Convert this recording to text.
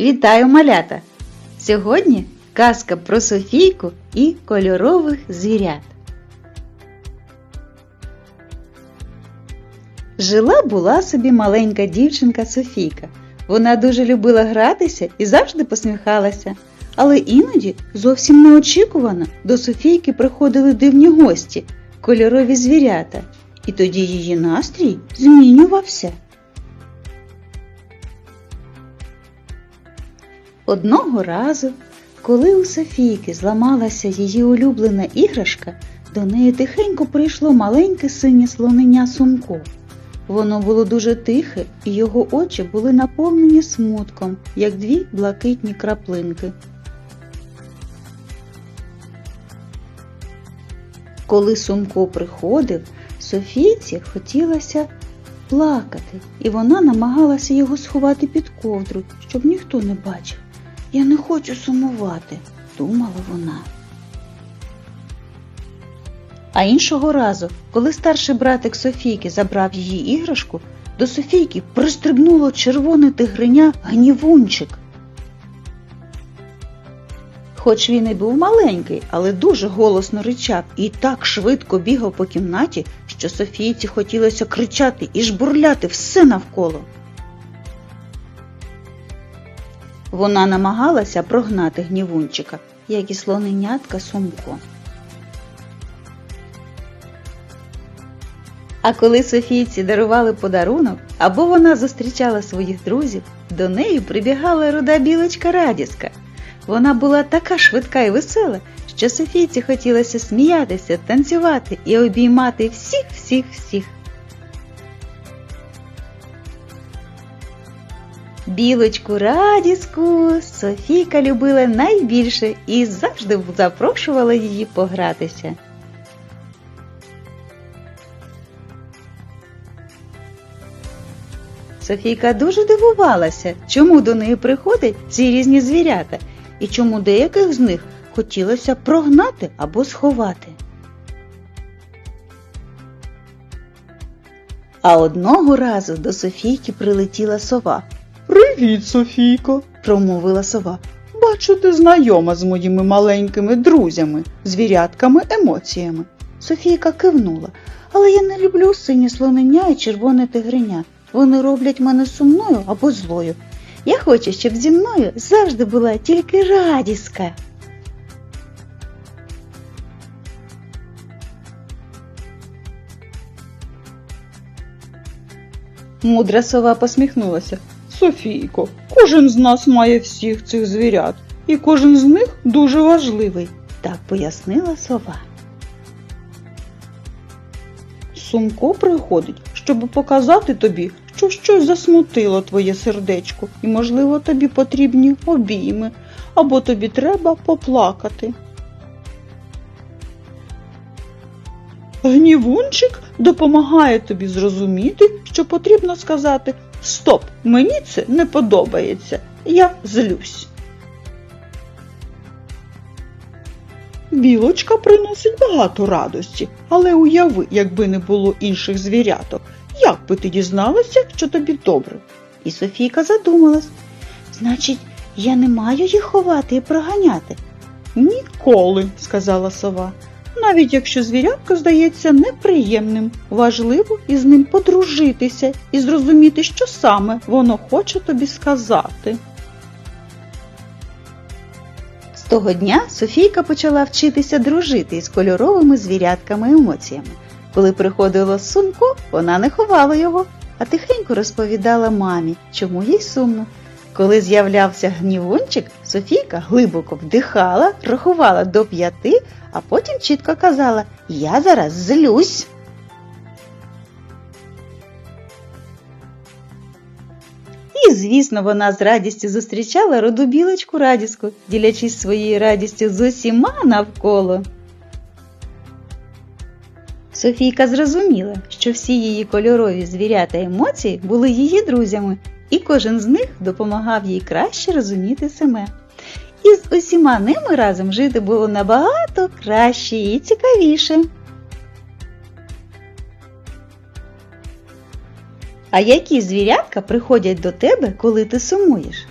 Вітаю, малята! Сьогодні казка про Софійку і кольорових звірят. Жила була собі маленька дівчинка Софійка. Вона дуже любила гратися і завжди посміхалася. Але іноді зовсім неочікувано до Софійки приходили дивні гості, кольорові звірята, і тоді її настрій змінювався. Одного разу, коли у Софійки зламалася її улюблена іграшка, до неї тихенько прийшло маленьке синє слонення Сумко. Воно було дуже тихе, і його очі були наповнені смутком, як дві блакитні краплинки. Коли Сумко приходив, Софійці хотілося плакати, і вона намагалася його сховати під ковдру, щоб ніхто не бачив. Я не хочу сумувати, думала вона. А іншого разу, коли старший братик Софійки забрав її іграшку, до Софійки пристрибнуло червоне тигриня гнівунчик. Хоч він і був маленький, але дуже голосно ричав і так швидко бігав по кімнаті, що Софійці хотілося кричати і жбурляти все навколо. Вона намагалася прогнати гнівунчика, як і слоненятка Сумко. А коли Софійці дарували подарунок, або вона зустрічала своїх друзів, до неї прибігала руда білочка Радіска. Вона була така швидка і весела, що Софійці хотілося сміятися, танцювати і обіймати всіх, всіх, всіх. Білочку Радіску Софійка любила найбільше і завжди запрошувала її погратися. Софійка дуже дивувалася, чому до неї приходять ці різні звірята і чому деяких з них хотілося прогнати або сховати. А одного разу до Софійки прилетіла сова. Привіт, Софійко, Промовила сова. бачу, ти знайома з моїми маленькими друзями, звірятками, емоціями. Софійка кивнула. Але я не люблю сині слонення і червоне тигриня. Вони роблять мене сумною або злою. Я хочу, щоб зі мною завжди була тільки радіска. Мудра сова посміхнулася. Софійко, кожен з нас має всіх цих звірят, і кожен з них дуже важливий. Так пояснила сова. Сумко приходить, щоб показати тобі, що щось засмутило твоє сердечко, і, можливо, тобі потрібні обійми, або тобі треба поплакати. Гнівунчик допомагає тобі зрозуміти, що потрібно сказати Стоп, мені це не подобається, я злюсь. Білочка приносить багато радості, але уяви, якби не було інших звіряток, як би ти дізналася, що тобі добре? І Софійка задумалась. Значить, я не маю їх ховати і проганяти. Ніколи, сказала сова. Навіть якщо звірятко здається неприємним, важливо із ним подружитися і зрозуміти, що саме воно хоче тобі сказати. З того дня Софійка почала вчитися дружити із кольоровими звірятками емоціями. Коли приходило сумку, вона не ховала його, а тихенько розповідала мамі, чому їй сумно. Коли з'являвся гнівунчик, Софійка глибоко вдихала, рахувала до п'яти, а потім чітко казала Я зараз злюсь. І, звісно, вона з радістю зустрічала роду білочку радіску, ділячись своєю радістю з усіма навколо. Софійка зрозуміла, що всі її кольорові звірята емоції були її друзями, і кожен з них допомагав їй краще розуміти себе. І з усіма ними разом жити було набагато краще і цікавіше. А які звірятка приходять до тебе, коли ти сумуєш?